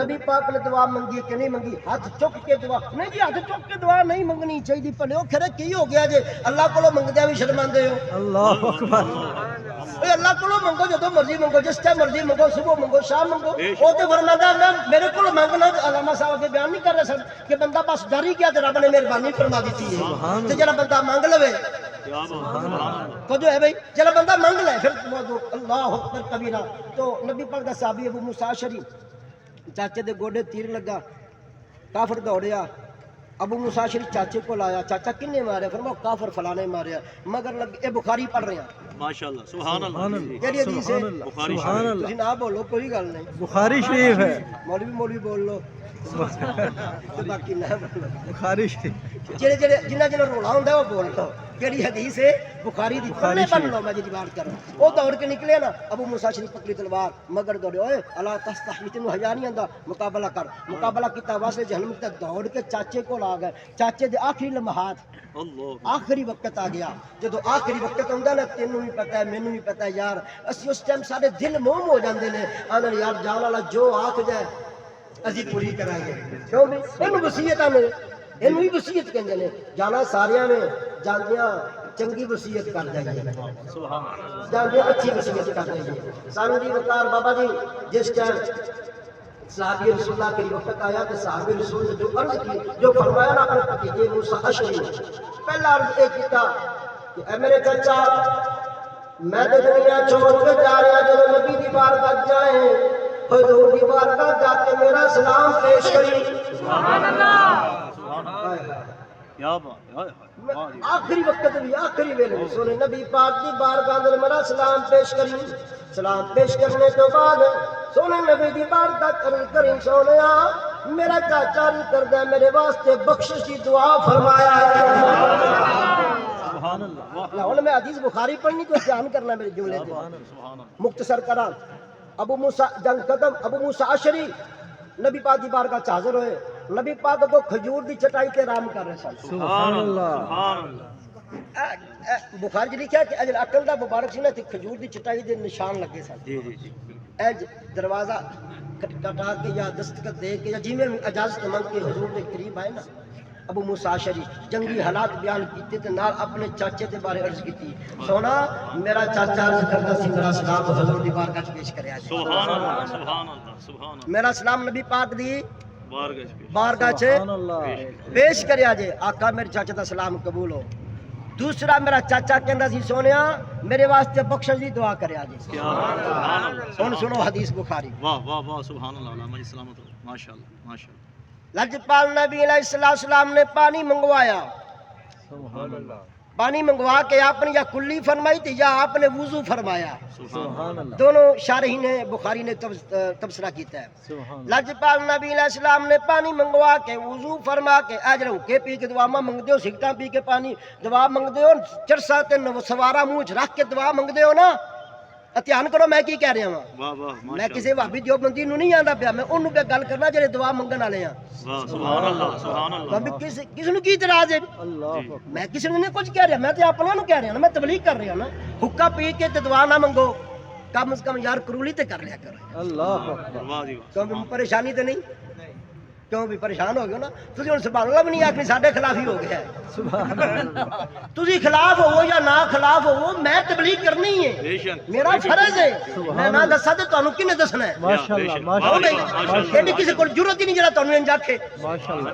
S1: ਨਬੀ ਪਾਕ ਨੇ ਦੁਆ ਮੰਗੀ ਕਿ ਨਹੀਂ ਮੰਗੀ ਹੱਥ ਚੁੱਕ ਕੇ ਦੁਆ ਨਹੀਂ ਜੀ ਹੱਥ ਚੁੱਕ ਕੇ ਦੁਆ ਨਹੀਂ ਮੰਗਣੀ ਚਾਹੀਦੀ ਭਲਿਓ ਖਰੇ ਕੀ ਹੋ ਗਿਆ ਜੇ ਅੱਲਾਹ ਕੋਲੋਂ ਮੰਗਦਿਆਂ ਵੀ ਸ਼ਰਮਾਂਦੇ ਹੋ
S3: ਅੱਲਾਹ ਅਕਬਰ
S1: ਓਏ ਅੱਲਾਹ ਕੋਲੋਂ ਮੰਗੋ ਜਦੋਂ ਮਰਜ਼ੀ ਮੰਗੋ ਜਿਸ ਟਾਈਮ ਮਰਜ਼ੀ ਮੰਗੋ ਸਵੇਰ ਮੰਗੋ ਸ਼ਾਮ ਮੰਗੋ ਉਹ ਤੇ ਫਰਮਾਂਦਾ ਮੈਂ ਮੇਰੇ ਕੋਲ ਮੰਗਣਾ ਅਲਾਮਾ ਸਾਹਿਬ ਦੇ ਬਿਆਨ ਨਹੀਂ ਕਰ ਰਿਹਾ ਸਰ ਕਿ ਬੰਦਾ ਬਸ ਡਰ ਹੀ ਗਿਆ ਤੇ ਰੱਬ ਨੇ ਮਿਹਰਬਾਨੀ ਫਰਮਾ ਦਿੱਤੀ ਹੈ ਤੇ ਜਿਹੜਾ ਬੰਦਾ ਮੰਗ ਲਵੇ تو جو ہے بھائی چلو بندہ مانگ لے پھر اللہ اکبر کبیرہ تو نبی پاک دا صحابی ابو موسیٰ شریف چاچے دے گوڑے تیر لگا
S2: کافر دوڑیا ابو
S3: موسیٰ
S2: شریف چاچے
S1: کو لایا چاچا
S3: کنے مارے
S2: فرمو
S3: کافر
S1: فلانے
S3: مارے
S1: مگر لگ اے بخاری پڑھ
S3: رہے ہیں ماشاءاللہ
S1: سبحان اللہ کیا لیے دیس ہے بخاری شریف
S3: تجھے نہ
S1: بولو کوئی گل نہیں بخاری شریف ہے مولوی مولوی بول لو بخاری شریف جنہ جنہ رولا ہوں دے وہ بول لو کیڑی حدیث ہے بخاری دی پڑھنے بن لو میں جی بات کر رہا او دور کے نکلے نا ابو موسی شریف پکڑی تلوار مگر دوڑے اوئے الا تستحی تینو حیا نہیں آندا مقابلہ کر مقابلہ کیتا
S2: واسطے
S1: جہنم تے دوڑ کے چاچے کول آ گئے چاچے دے آخری لمحات آخری وقت آ گیا جدو آخری وقت آندا نا تینو بھی پتہ ہے مینوں بھی پتہ ہے یار اسی اس ٹائم سارے دل موم ہو جاندے نے آندے یار جان والا جو آکھ جائے اسی پوری کرائیں گے کیوں بھی اینو وصیت آنے
S2: اینو ہی
S1: وصیت کہندے نے جانا ساریاں نے جاندیا چنگی وصیت کر جائیے جاندیا اچھی وصیت کر جائیے سانو جی وکار بابا جی جس ٹائم صحابی رسول اللہ کے وقت آیا تو صحابی رسول نے جو عرض کی جو فرمایا نا اپنے بھتیجے موسیٰ سہش ہوئی پہلا عرض یہ کیتا کہ اے میرے چچا میں تو دنیا چھوڑ کے جا رہا جب
S2: نبی دی بار تک جائے حضور
S1: دی بار تک جا کے میرا سلام پیش کری سبحان اللہ سبحان اللہ کیا بات ہے آخری وقت بھی آخری ویلے سونے نبی پاک دی بار گاندر مرا سلام پیش کری سلام پیش کرنے تو بعد سونے نبی دی
S2: بار تک ارن
S1: کریں سونے آ میرا کاچاری کر دے میرے واسطے بخشش کی دعا
S2: فرمایا ہے
S1: انہوں نے میں عدیز بخاری پڑھنی کوئی جان کرنا میرے جملے دے مقتصر کران ابو موسیٰ جنگ قدم ابو موسیٰ عشری نبی پاک دی بار کا چاظر
S2: ہوئے نبی پاک کو
S1: کھجور دی چٹائی تے آرام کر رہے سن سبحان اللہ سبحان اللہ بخاری جی لکھیا کہ اجل عقل دا مبارک
S2: سن تے کھجور
S1: دی چٹائی دے نشان لگے سن جی جی جی اج دروازہ کٹا کے یا دستخط دے کے یا جی میں اجازت مند کے حضور دے قریب آئے نا ابو موسیٰ شریف جنگی حالات بیان کیتے تھے نال اپنے چاچے دے بارے عرض کیتی سونا میرا چاچا عرض کرتا سی
S2: میرا سلام حضور دی بارگاہ چ
S1: پیش کریا سبحان اللہ سبحان
S2: اللہ سبحان
S1: اللہ میرا سلام نبی پاک دی بارگاہ پیش کریا جے آقا میرے چاچا دا سلام قبول ہو دوسرا میرا چاچا کہندا سی سونیا میرے واسطے
S2: بخشش دی دعا کریا
S1: جے سن سنو حدیث
S2: بخاری واہ واہ واہ سبحان اللہ علامہ جی سلامت ماشاءاللہ ماشاءاللہ
S1: لجپال نبی علیہ السلام نے پانی منگوایا سبحان اللہ پانی منگوا کے آپ نے یا کلی فرمائی تھی
S2: یا آپ
S1: نے وضو فرمایا سبحان دونوں شارحی نے بخاری نے تبصرہ کیتا ہے لجپال نبی علیہ السلام نے پانی منگوا کے وضو فرما کے اجر کے پی کے دعا منگ دیو سگٹاں پی کے پانی دعا منگ دیو چرسا تے سوارا منہ رکھ کے دعا منگ دیو نا ਧਿਆਨ ਕਰੋ ਮੈਂ ਕੀ ਕਹਿ ਰਿਹਾ ਵਾਂ
S2: ਵਾਹ ਵਾਹ
S1: ਮੈਂ ਕਿਸੇ ਜੋ ਬੰਦੀ ਨੂੰ ਨਹੀਂ ਆਂਦਾ ਪਿਆ ਮੈਂ ਉਹਨੂੰ ਤੇ ਗੱਲ ਕਰਨਾ ਜਿਹੜੇ ਦੁਆ ਮੰਗਣ ਵਾਲੇ ਆ
S2: ਵਾਹ ਸੁਭਾਨ ਅੱਲਾਹ ਸੁਭਾਨ
S1: ਅੱਲਾਹ
S2: ਬਾਬੀ
S1: ਕਿਸ ਕਿਸ ਨੂੰ ਕੀ ਇਤਰਾਜ਼ ਹੈ
S2: ਅੱਲਾਹ
S1: ਮੈਂ ਕਿਸ ਨੂੰ ਨਹੀਂ ਕੁਝ ਕਹਿ ਰਿਹਾ ਮੈਂ ਤੇ ਆਪਣਾ ਨੂੰ ਕਹਿ ਰਿਹਾ ਨਾ ਮੈਂ ਤਬਲੀਗ ਕਰ ਰਿਹਾ ਨਾ ਹੁੱਕਾ ਪੀ ਕੇ ਤੇ ਦੁਆ ਨਾ ਮੰਗੋ ਕਮ ਸੇ ਕਮ ਯਾਰ ਕਰੂਲੀ ਤੇ ਕਰ ਲਿਆ ਕਰ
S2: ਅੱਲਾਹ ਵਾਹ ਜੀ
S1: ਵਾਹ ਕੋਈ ਪਰੇਸ਼ਾਨੀ ਤੇ ਨਹੀਂ ਕਿਉਂ ਵੀ ਪਰੇਸ਼ਾਨ ਹੋ ਗਏ ਨਾ ਤੁਸੀਂ ਹੁਣ ਸੁਭਾਨ ਅੱਲਾਹ ਵੀ ਨਹੀਂ ਆਖਣੀ ਸਾਡੇ ਖਿਲਾਫ ਹੀ ਹੋ ਗਿਆ ਸੁਭਾਨ ਤੁਸੀਂ ਖਿਲਾਫ ਹੋਵੋ ਜਾਂ ਨਾ ਖਿਲਾਫ ਹੋਵੋ ਮੈਂ ਤਬਲੀਗ ਕਰਨੀ ਹੈ ਮੇਰਾ ਫਰਜ਼ ਹੈ ਮੈਂ ਨਾ ਦੱਸਾਂ ਤੇ ਤੁਹਾਨੂੰ ਕਿਹਨੇ ਦੱਸਣਾ ਹੈ
S2: ਮਾਸ਼ਾ
S1: ਅੱਲਾਹ
S2: ਮਾਸ਼ਾ
S1: ਇਹਨੇ ਕਿਸੇ ਕੋਲ ਜ਼ਰੂਰਤ ਹੀ ਨਹੀਂ ਜਿਹੜਾ ਤੁਹਾਨੂੰ ਇੰਜ ਆਖੇ
S2: ਮਾਸ਼ਾਅੱਲਾ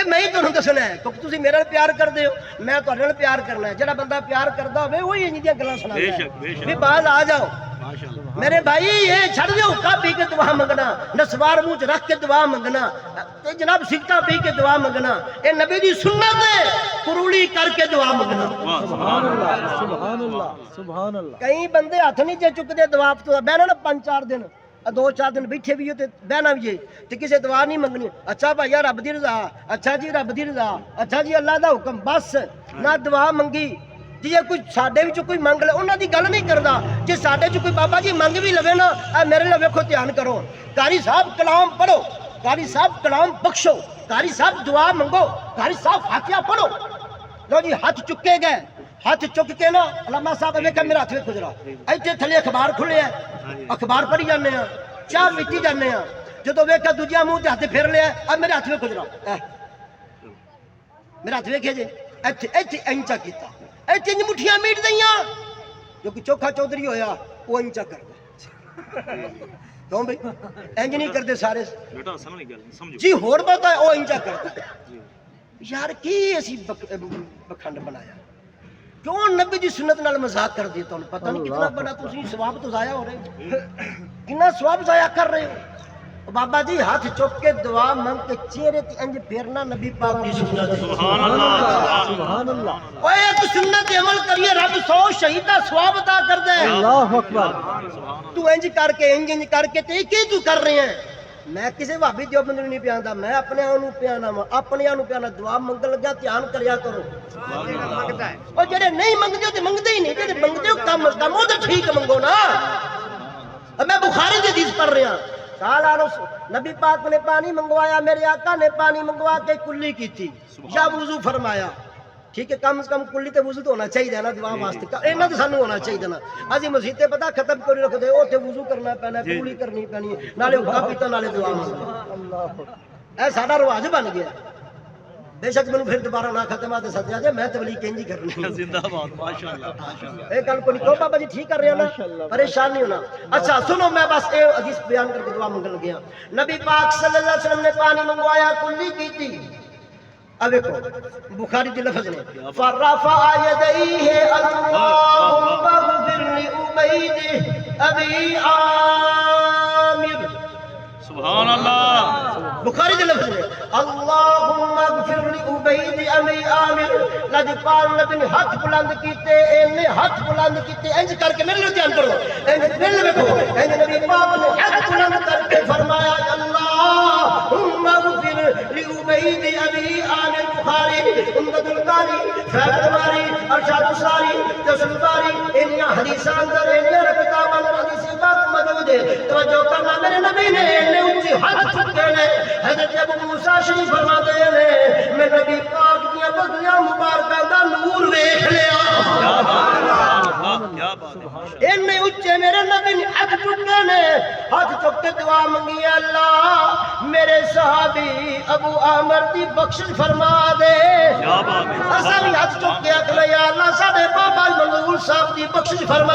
S1: ਇਹ ਮੈਂ ਹੀ ਤੁਹਾਨੂੰ ਦੱਸਣਾ ਹੈ ਕਿ ਤੁਸੀਂ ਮੇਰੇ ਨਾਲ ਪਿਆਰ ਕਰਦੇ ਹੋ ਮੈਂ ਤੁਹਾਡੇ ਨਾਲ ਪਿਆਰ ਕਰਨਾ ਹੈ ਜਿਹੜਾ ਬੰਦਾ ਪਿਆਰ ਕਰਦਾ ਹੋਵੇ ਉਹ ਹੀ ਇੰਜ ਦੀਆਂ ਗੱਲਾਂ ਸੁਣਾਉਂਦਾ ਹੈ ਵੀ ਬਾਹਰ ਆ ਜਾਓ मेरे भाई ये छड़ दो हुक्का पी के दुआ मंगना नसवार मुंह रख के दुआ मंगना ते जनाब सिक्का पी के दुआ मंगना ये नबी दी सुन्नत है कुरूली करके दुआ मंगना सुभान
S2: अल्लाह सुभान अल्लाह
S1: सुभान अल्लाह कई बंदे हाथ नहीं जे चुकदे दुआ तो बैठे ना पांच चार दिन ਦੋ ਚਾਰ ਦਿਨ ਬਿਠੇ ਵੀ ਤੇ ਬਹਿਣਾ ਵੀ ਤੇ ਕਿਸੇ ਦੁਆ ਨਹੀਂ ਮੰਗਣੀ ਅੱਛਾ ਭਾਈਆ ਰੱਬ ਦੀ ਰਜ਼ਾ ਅੱਛਾ ਜੀ ਰੱਬ ਦੀ ਰਜ਼ਾ ਅੱਛਾ ਜੀ ਅੱਲਾ ਦਾ ਹੁਕਮ ਬਸ ਨਾ ਦੁਆ ਮੰਗੀ ਜੇ ਕੋਈ ਸਾਡੇ ਵਿੱਚ ਕੋਈ ਮੰਗ ਲੈ ਉਹਨਾਂ ਦੀ ਗੱਲ ਨਹੀਂ ਕਰਦਾ ਜੇ ਸਾਡੇ ਚ ਕੋਈ ਬਾਬਾ ਜੀ ਮੰਗ ਵੀ ਲਵੇ ਨਾ ਆ ਮੇਰੇ ਨਾਲ ਵੇਖੋ ਧਿਆਨ ਕਰੋ ਕਾਰੀ ਸਾਹਿਬ ਕਲਾਮ ਪੜੋ ਕਾਰੀ ਸਾਹਿਬ ਕਲਾਮ ਬਖਸ਼ੋ ਕਾਰੀ ਸਾਹਿਬ ਦੁਆ ਮੰਗੋ ਕਾਰੀ ਸਾਹਿਬ ਫਾਤਿਹਾ ਪੜੋ ਲੋ ਜੀ ਹੱਥ ਚੁੱਕੇ ਗਏ ਹੱਥ ਚੁੱਕ ਕੇ ਨਾ ਅਲਮਾ ਸਾਹਿਬ ਵੇਖਿਆ ਮੇਰਾ ਹੱਥ ਵੇਖੋ ਜਰਾ ਇੱਥੇ ਥੱਲੇ ਅਖਬਾਰ ਖੁੱਲਿਆ ਅਖਬਾਰ ਪੜੀ ਜਾਂਦੇ ਆ ਚਾਹ ਮਿੱਟੀ ਜਾਂਦੇ ਆ ਜਦੋਂ ਵੇਖਿਆ ਦੂਜਿਆ ਮੂੰਹ ਤੇ ਹੱਥ ਫੇਰ ਲਿਆ ਆ ਮੇਰੇ ਹੱਥ ਵੇਖੋ ਜਰਾ ਮੇਰਾ ਹੱਥ ਵੇਖਿਆ ਜੇ ਇੱਥੇ ਇੱਥੇ ਐਂਚਾ ਕੀਤਾ ਇਹ ਚਿੰਜ ਮੁਠੀਆਂ ਮੀਟ ਦਈਆਂ ਜੋ ਕਿ ਚੋਖਾ ਚੌਧਰੀ ਹੋਇਆ ਉਹ ਇੰਜ ਕਰਦਾ ਕਿਉਂ ਬਈ ਇੰਜ ਨਹੀਂ ਕਰਦੇ ਸਾਰੇ
S2: ਬੇਟਾ ਅਸਲ ਨਹੀਂ ਗੱਲ ਸਮਝੋ
S1: ਜੀ ਹੋਰ ਬਤਾ ਉਹ ਇੰਜ ਕਰਦਾ ਯਾਰ ਕੀ ਅਸੀਂ ਬਖੰਡ ਬਣਾਇਆ ਕਿਉਂ ਨਬੀ ਦੀ ਸੁਨਤ ਨਾਲ ਮਜ਼ਾਕ ਕਰਦੇ ਤੁਹਾਨੂੰ ਪਤਾ ਨਹੀਂ ਕਿੰਨਾ ਬੜਾ ਤੁਸੀਂ ਸਵਾਬ ਤੋਂ ਜ਼ਾਇਆ ਹੋ ਰਹੇ ਕਿੰਨਾ ਸਵਾਬ ਜ਼ਾਇਆ ਕਰ ਰਹੇ ਹੋ ਬਾਬਾ ਜੀ ਹੱਥ ਚੁੱਕ ਕੇ ਦੁਆ ਮੰਗ ਕੇ ਚਿਹਰੇ ਤੇ ਇੰਜ ਫੇਰਨਾ ਨਬੀ ਪਾਕ ਦੀ ਸੁਨਨਤ
S2: ਸੁਭਾਨ ਅੱਲਾਹ ਸੁਭਾਨ ਅੱਲਾਹ
S1: ਓਏ ਇੱਕ ਸੁਨਨਤ ਅਮਲ ਕਰੀਏ ਰੱਬ 100 ਸ਼ਹੀਦਾ ਸਵਾਬ ਅਦਾ ਕਰਦਾ ਹੈ
S2: ਅੱਲਾਹੁ ਅਕਬਰ
S1: ਤੂੰ ਇੰਜ ਕਰਕੇ ਇੰਜ ਇੰਜ ਕਰਕੇ ਤੇ ਕੀ ਤੂੰ ਕਰ ਰਿਹਾ ਹੈ ਮੈਂ ਕਿਸੇ ਭਾਬੀ ਜੋਬ ਨੂੰ ਨਹੀਂ ਪਿਆਂਦਾ ਮੈਂ ਆਪਣੇ ਆਪ ਨੂੰ ਪਿਆਣਾ ਮੈਂ ਆਪਣੇ ਆਪ ਨੂੰ ਪਿਆਣਾ ਦੁਆ ਮੰਗਣ ਲੱਗਾ ਧਿਆਨ ਕਰਿਆ ਕਰੋ ਉਹ ਜਿਹੜੇ ਨਹੀਂ ਮੰਗਦੇ ਤੇ ਮੰਗਦੇ ਹੀ ਨਹੀਂ ਜਿਹੜੇ ਮੰਗਦੇ ਉਹ ਕੰਮ ਕੰਮ ਉਹ ਤਾਂ ਠੀਕ ਮੰਗੋ ਨਾ ਮੈਂ ਬੁਖਾਰੀ ਦੀ ਹਦੀਸ ਪੜ ਰਿਹਾ ਕਾਲਾ ਨੂੰ ਨਬੀ ਪਾਕ ਨੇ ਪਾਣੀ ਮੰਗਵਾया मेरे आका ने पानी मंगवा के कुल्ली की थी या वजू फरमाया ਠੀਕ ਹੈ ਕਮ ਸੇ ਕਮ ਕੁੱਲੀ ਤੇ ਵਜ਼ੂ ਹੋਣਾ ਚਾਹੀਦਾ ਨਾ ਦੁਆ ਵਾਸਤੇ ਇਹਨਾਂ ਤੇ ਸਾਨੂੰ ਹੋਣਾ ਚਾਹੀਦਾ ਨਾ ਅਸੀਂ ਮਸਜਿਦ ਤੇ ਪਤਾ ਖਤਮ ਕਰੀ ਰੱਖਦੇ ਉੱਥੇ ਵਜ਼ੂ ਕਰਨਾ ਪੈਣਾ ਕੁੱਲੀ ਕਰਨੀ ਪੈਣੀ ਨਾਲੇ ਹੁਕਾ ਪੀਤਾ ਨਾਲੇ ਦੁਆ ਮੰਗਣਾ ਅੱਲਾਹ ਇਹ ਸਾਡਾ ਰਿਵਾਜ ਬਣ ਗਿਆ بے شک میں پھر دوبارہ نہ ختم آتے سدیا
S2: جائے میں تبلیغ
S1: کہیں کر رہی ہوں زندہ باد ماشاءاللہ اے گل نہیں کہو بابا جی ٹھیک کر رہے ہیں نا پریشان نہیں ہونا اچھا سنو میں بس اے حدیث بیان کر کے دعا منگن گیا ہاں۔ نبی پاک صلی اللہ علیہ وسلم نے پانی منگوایا کلی
S2: کیتی اب ایک بخاری کی
S1: لفظ
S2: نے
S1: فرفا یدئی ہے اللہم اغفر لی امید ابی آن سبحان اللہ بخاری کے لفظ ہے اللہم اغفر لی عبید امی آمیر لج پال نبی ہاتھ بلند کیتے اینے ہاتھ بلند کیتے انج کر کے میرے لیتے اندر انج پھل میں کو انج نبی
S2: پاپ نے
S1: ہاتھ بلند کر کے فرمایا اللہم اغفر لی عبید امی آمیر بخاری اندہ دلکاری فیدماری ارشاد ساری جسل باری انیا حدیث اندر انیا رکتا مانا حدیثی باق مدو دے توجہ کرنا میرے نبی نے انہیں اچھی حد چکے لے حضرت ابو موسیٰ
S2: شریف فرما دے لے
S1: میں نبی پاک دیا بدلیا مبارکہ دا نور ویکھ لیا
S2: ہات چ دعا منگی
S1: اللہ میرے صحابی ابو عامر دی بخش فرما
S2: دے اب ہاتھ
S3: چکے
S1: اگ اللہ سا بابا منظور صاحب دی بخش فرما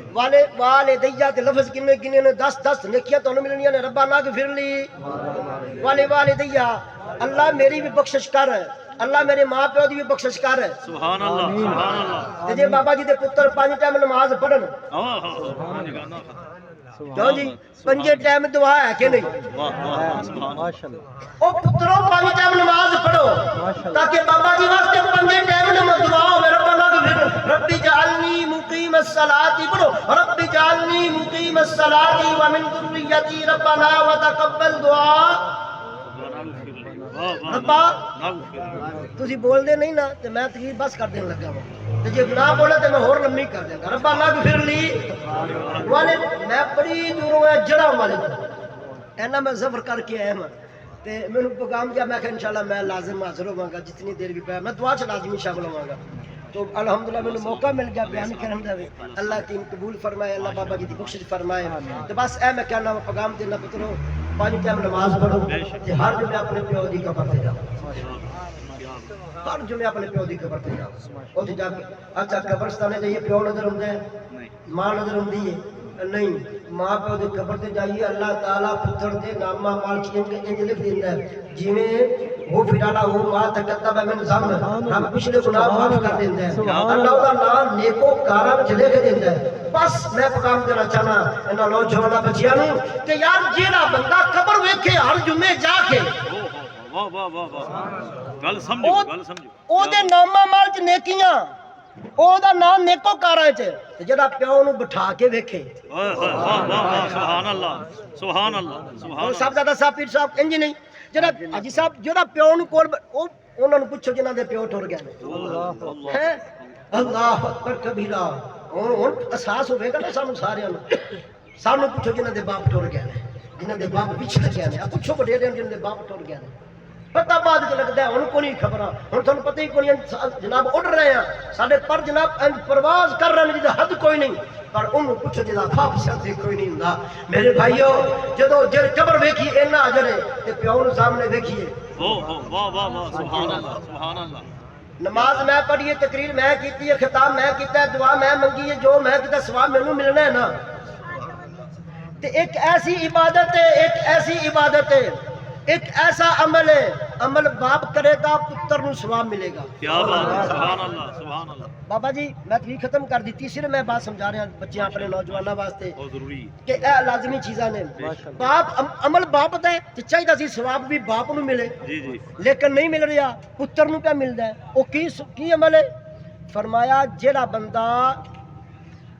S1: والے والے دیا تے لفظ کنے کنے نے دس دس نکیا تو انہوں ملنیا نے ربا ناک فر لی والے والے دیا اللہ میری بھی بخشش
S2: کر ہے
S1: اللہ
S2: میرے
S1: ماں پہ دی بھی بخشش کر ہے سبحان اللہ سبحان اللہ تے جے بابا جی دے پتر پانچ ٹائم نماز پڑھن سبحان اللہ کیوں جی پنجے ٹائم دعا ہے کہ نہیں واہ واہ سبحان اللہ ماشاءاللہ او پترو پانچ ٹائم نماز پڑھو تاکہ بابا ربا مگلی میں جڑا والے میں لازم حاضر ہوا گا جتنی دیر بھی پہ میں دعا لازمی ہوں ہوا تو الحمدللہ میں نے موقع مل گیا بیان کرن دا وی اللہ کی قبول فرمائے اللہ بابا کی بخشش فرمائے تو بس اے میں کہنا پیغام دینا پترو پانچ ٹائم نماز پڑھو تے ہر جمعہ اپنے پیو دی قبر تے جاؤ ہر جمعہ اپنے پیو دی قبر تے جاؤ اوتھے جی جا کے اچھا قبرستانے جائیے پیو نظر
S2: ہوندا
S1: ہے ماں نظر ہوندی ہے نہیں ماں پیو دی قبر تے جائیے اللہ تعالی پتر دے نامہ مالک کے انج لکھ دیندا ہے جویں ਉਹ ਫਿਰਾਣਾ ਉਹ ਮਾ ਤਕੱਤਬ ਮੈਨੂੰ ਜ਼ਮ ਰੱਬ ਪਿਛਲੇ ਗੁਨਾਹ ਮਾਫ ਕਰ ਦਿੰਦਾ ਹੈ ਅੱਲਾਹ ਦਾ ਨਾਮ ਨੇਕੋ ਕਾਰਾਂ ਵਿੱਚ ਲਿਖ ਦਿੰਦਾ ਹੈ ਬਸ ਮੈਂ ਪਕਾਮ ਕਰਨਾ ਚਾਹਨਾ ਇਹਨਾਂ ਨੌਜਵਾਨਾਂ ਬੱਚਿਆਂ ਨੂੰ ਕਿ ਯਾਰ ਜਿਹੜਾ ਬੰਦਾ ਕਬਰ ਵੇਖੇ ਹਰ ਜੁਮੇ ਜਾ ਕੇ
S2: ਵਾਹ ਵਾਹ ਵਾਹ ਵਾਹ ਗੱਲ
S1: ਸਮਝੋ
S2: ਗੱਲ ਸਮਝੋ
S1: ਉਹਦੇ ਨਾਮਾਂ ਮਾਲ ਚ ਨੇਕੀਆਂ ਉਹਦਾ ਨਾਮ ਨੇਕੋ ਕਾਰਾਂ ਚ ਤੇ ਜਿਹੜਾ ਪਿਓ ਨੂੰ ਬਿਠਾ ਕੇ ਵੇਖੇ
S2: ਵਾਹ ਵਾਹ ਵਾਹ ਸੁਭਾਨ ਅੱਲਾਹ ਸੁਭਾਨ ਅੱਲਾਹ
S1: ਸੁਭਾਨ
S2: ਉਹ
S1: ਸਾਹਿਬ ਦਾ ਸਾਹਿਬ ਪੀਰ ਸਾਹਿਬ ਇੰਜ ਨਹੀਂ ਜਿਹੜਾ ਅਜੀ ਸਾਹਿਬ ਜਿਹੜਾ ਪਿਓ ਨੂੰ ਕੋਲ ਉਹ ਉਹਨਾਂ ਨੂੰ ਪੁੱਛੋ ਜਿਨ੍ਹਾਂ ਦੇ ਪਿਓ ਟੁਰ ਗਏ ਨੇ ਹੈ ਅੱਲਾਹ ਅਕਬਰ ਕਬੀਰਾ ਹੁਣ ਹੁਣ ਅਹਿਸਾਸ ਹੋਵੇਗਾ ਨਾ ਸਾਨੂੰ ਸਾਰਿਆਂ ਨੂੰ ਸਾਨੂੰ ਪੁੱਛੋ ਜਿਨ੍ਹਾਂ ਦੇ ਬਾਪ ਟੁਰ ਗਏ ਨੇ ਜਿਨ੍ਹਾਂ ਦੇ ਬਾਪ ਪਿੱਛੇ ਗਏ ਨੇ ਪੁੱਛੋ ਵਡੇਰਿਆਂ ਦੇ ਜਿਨ੍ਹਾਂ ਦੇ ਬਾਪ ਟੁਰ ਗਏ ਨੇ ਪਤਾ ਬਾਅਦ ਚ ਲੱਗਦਾ ਹੁਣ ਕੋਈ ਨਹੀਂ ਖਬਰਾਂ ਹੁਣ ਤੁਹਾਨੂੰ ਪਤਾ ਹੀ ਕੋਈ ਜਨਾਬ ਉੱਡ ਰਹੇ ਆ ਸਾਡੇ ਪਰ ਜਨਾਬ ਪਰਵਾਜ਼ ਕਰ ਰਹੇ ਨੇ ਜਿਹਦਾ ਹੱਦ ਕੋਈ ਨਹੀਂ ਪਰ ਉਹਨੂੰ ਪੁੱਛਦੇ ਦਾ ਖਾਬ ਸਕਦੇ ਕੋਈ ਨਹੀਂ ਹੁੰਦਾ ਮੇਰੇ ਭਾਈਓ ਜਦੋਂ ਜਰ ਕਬਰ ਵੇਖੀ ਇੰਨਾ ਅਜਰ ਹੈ ਤੇ ਪਿਓ ਨੂੰ ਸਾਹਮਣੇ ਵੇਖੀਏ
S2: ਹੋ ਹੋ ਵਾਹ ਵਾਹ ਵਾਹ ਸੁਭਾਨ ਅੱਲਾ ਸੁਭਾਨ ਅੱਲਾ
S1: ਨਮਾਜ਼ ਮੈਂ ਪੜ੍ਹੀ ਹੈ ਤਕਰੀਰ ਮੈਂ ਕੀਤੀ ਹੈ ਖਿਤਾਬ ਮੈਂ ਕੀਤਾ ਹੈ ਦੁਆ ਮੈਂ ਮੰਗੀ ਹੈ ਜੋ ਮੈਂ ਕੀਤਾ ਸਵਾਬ ਮੈਨੂੰ ਮਿਲਣਾ ਹੈ ਨਾ ਤੇ ਇੱਕ ਐਸੀ ਇਬਾਦਤ ਹੈ ਇੱਕ ਐਸੀ ਇਬਾਦਤ ਹੈ ਇੱਕ ਐਸਾ ਅਮਲ ਹੈ ਅਮਲ ਬਾਪ ਕਰੇਗਾ ਪੁੱਤਰ ਨੂੰ ਸਵਾਬ ਮਿਲੇਗਾ
S2: ਕੀ ਬਾਤ ਹੈ ਸੁਭਾਨ ਅੱਲਾ ਸੁਭਾਨ ਅੱਲਾ
S1: ਬਾਬਾ ਜੀ ਮੈਂ ਤਵੀ ਖਤਮ ਕਰ ਦਿੱਤੀ ਸਿਰ ਮੈਂ ਬਾਤ ਸਮਝਾ ਰਿਹਾ ਬੱਚਿਆਂ ਆਪਣੇ ਨੌਜਵਾਨਾਂ ਵਾਸਤੇ
S2: ਬਹੁਤ ਜ਼ਰੂਰੀ
S1: ਕਿ ਇਹ ਲਾਜ਼ਮੀ ਚੀਜ਼ਾਂ ਨੇ ਬਾਪ ਅਮਲ ਬਾਪ ਦਾ ਤੇ ਚਾਹੀਦਾ ਸੀ ਸਵਾਬ ਵੀ ਬਾਪ ਨੂੰ ਮਿਲੇ
S2: ਜੀ ਜੀ
S1: ਲੇਕਿਨ ਨਹੀਂ ਮਿਲ ਰਿਹਾ ਪੁੱਤਰ ਨੂੰ ਕਿਆ ਮਿਲਦਾ ਉਹ ਕੀ ਕੀ ਅਮਲ ਹੈ ਫਰਮਾਇਆ ਜਿਹੜਾ ਬੰਦਾ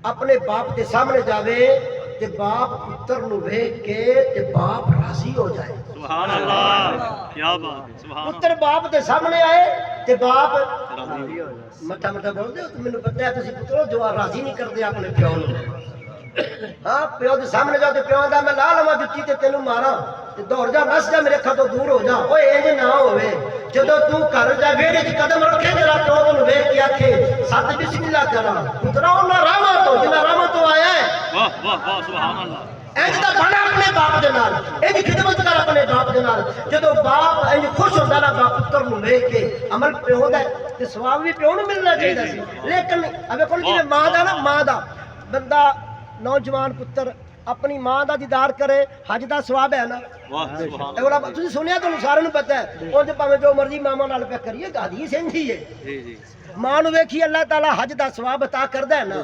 S1: ਆਪਣੇ ਬਾਪ ਦੇ ਸਾਹਮਣੇ ਜਾਵੇ ਤੇ ਬਾਪ ਪੁੱਤਰ ਨੂੰ ਵੇਖ ਕੇ ਤੇ ਬਾਪ ਰਾਜ਼ੀ ਹੋ ਜਾਏ
S2: ਸੁਭਾਨ ਅੱਲਾਹ ਕੀ ਬਾਤ ਹੈ ਸੁਭਾਨ
S1: ਪੁੱਤਰ ਬਾਪ ਦੇ ਸਾਹਮਣੇ ਆਏ ਤੇ ਬਾਪ
S2: ਰਾਜ਼ੀ
S1: ਹੋ ਜਾਏ ਬੋਲਦੇ ਹੋ ਮੈਨੂੰ ਪਤਾ ਹੈ ਤੁਸੀਂ ਪੁੱਤਰੋ ਜੋ ਰਾਜ਼ੀ ਨਹੀਂ ਕਰਦੇ ਆਪਣੇ ਪਿਓ ਨੂੰ ਹਾਂ ਪਿਓ ਦੇ ਸਾਹਮਣੇ ਜਾ ਤੇ ਪਿਓ ਦਾ ਮੈਂ ਲਾ ਲਵਾਂ ਜੁੱਤੀ ਤੇ ਤੈਨੂੰ ਮਾਰਾਂ ਤੇ ਦੌੜ ਜਾ ਬਸ ਜਾ ਮੇਰੇ ਖਾਤੋਂ ਤੋਂ ਦੂਰ ਹੋ ਜਾ ਓਏ ਇੰਜ ਨਾ ਹੋਵੇ ਜਦੋਂ ਤੂੰ ਘਰ ਜਾ ਵੇੜੇ 'ਚ ਕਦਮ ਰੱਖੇ ਤੇਰਾ ਪਿਓ ਨੂੰ ਵੇਖ ਕੇ ਆਖੇ ਸੱਤ ਬਿਸਮਿਲ੍ਲਾ ਕਰਾਂ ਪੁੱਤਰਾ ਉਹਨਾਂ ਰਾਮਾ ਤੋਂ ਜਿਹਨਾਂ ਰਾਮਾ ਤੋਂ ਆਇਆ ਹੈ
S2: ਵਾਹ ਵਾਹ ਵਾਹ ਸੁਭਾਨ ਅੱਲਾਹ
S1: ਇੰਜ ਦਾ ਬਣਾ ਆਪਣੇ ਬਾਪ ਦੇ ਨਾਲ ਇਹ ਖਿਦਮਤ ਕਰ ਆਪਣੇ ਬਾਪ ਦੇ ਨਾਲ ਜਦੋਂ ਬਾਪ ਇੰਜ ਖੁਸ਼ ਹੁੰਦਾ ਨਾ ਬਾਪ ਪੁੱਤਰ ਨੂੰ ਵੇਖ ਕੇ ਅਮਲ ਪਿਓ ਤੇ ਸਵਾਬ ਵੀ ਪਿਓ ਨੂੰ ਮਿਲਣਾ ਚਾਹੀਦਾ ਸੀ ਲੇਕਿਨ ਅਵੇ ਕੋਲ ਜਿਹੜੇ ਮਾਂ ਦਾ ਨਾ ਮਾਂ ਦਾ ਬੰਦਾ ਨੌਜਵਾਨ ਪੁੱਤਰ ਆਪਣੀ ਮਾਂ ਦਾ ਦੀਦਾਰ ਕਰੇ ਹਜ ਦਾ ਸਵਾਬ ਹੈ ਨਾ
S2: ਵਾਹ
S1: ਸੁਭਾਨ ਅੱਲਾਹ ਤੁਸੀਂ ਸੁਣਿਆ ਤੁਹਾਨੂੰ ਸਾਰਿਆਂ ਨੂੰ ਪਤਾ ਹੈ ਉਹਦੇ ਭਾਵੇਂ ਜੋ ਮਰਜ਼ੀ ਮਾਮਾ ਨਾਲ ਪਿਆ ਕਰੀਏ ਗਾਦੀ ਸਿੰਘ ਹੀ
S2: ਹੈ ਜੀ ਜੀ
S1: ਮਾਂ ਨੂੰ ਵੇਖੀ ਅੱਲਾਹ ਤਾਲਾ ਹਜ ਦਾ ਸਵਾਬ عطا ਕਰਦਾ ਹੈ ਨਾ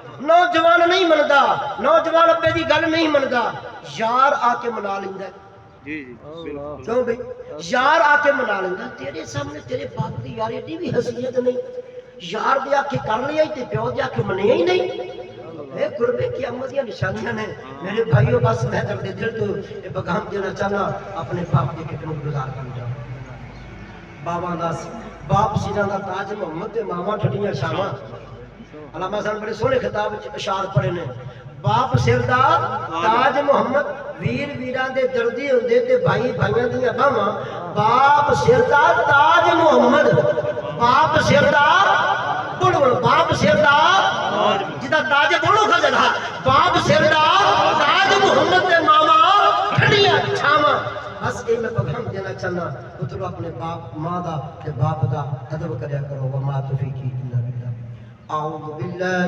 S1: ਨੌਜਵਾਨ ਨਹੀਂ ਮੰਨਦਾ ਨੌਜਵਾਨ ਅੱਪੇ ਦੀ ਗੱਲ ਨਹੀਂ ਮੰਨਦਾ ਯਾਰ ਆ ਕੇ ਮਨਾ ਲੈਂਦਾ
S2: ਜੀ ਜੀ ਬਿਲਕੁਲ
S1: ਕਿਉਂ ਬਈ ਯਾਰ ਆ ਕੇ ਮਨਾ ਲੈਂਦਾ ਤੇਰੇ ਸਾਹਮਣੇ ਤੇਰੇ ਬਾਪ ਦੀ ਯਾਰ ਏਡੀ ਵੀ ਹਸੀਅਤ ਨਹੀਂ ਯਾਰ ਦੇ ਕੇ ਕਰ ਲਿਆ ਤੇ ਪਿਓ ਦੇ ਕੇ ਮੰਨਿਆ ਹੀ ਨਹੀਂ ਇਹ ਗੁਰਬੇ ਕੀ ਦੀਆਂ ਨਿਸ਼ਾਨੀਆਂ ਨੇ ਮੇਰੇ ਭਾਈਓ ਬਸ ਮੈਂ ਤੁਹਾਡੇ ਦਿਲ ਤੋਂ ਇਹ ਬਗਾਮ ਦੇਣਾ ਚਾਹਨਾ ਆਪਣੇ ਬਾਪ ਦੇ ਕਿਤੇ ਨੂੰ ਗੁਜ਼ਾਰ ਕਰਨ ਜਾ ਬਾਬਾ ਦਾਸ ਬਾਪ ਸਿਰਾਂ ਦਾ ਤਾਜ ਮੁਹੰਮਦ ਤੇ ਮਾਵਾ ਠੱਡੀਆਂ ਸ਼ਾਵਾਂ علامہ صاحب بڑے سونے خطاب اشار پڑھے نے باپ سر دا تاج محمد ویر ویران دے دردی ہوندے تے بھائی بھائیاں دی اباں باپ سر دا تاج محمد باپ سر دا بڑوڑ باپ سر دا جتا تاج بڑوڑ کھا جدا باپ سر دا تاج محمد دے ماما کھڑیاں چھاواں بس اے میں پیغام دینا چاہنا پترو اپنے باپ ماں دا تے باپ دا ادب کریا کرو وما تفیقی اللہ أعوذ بالله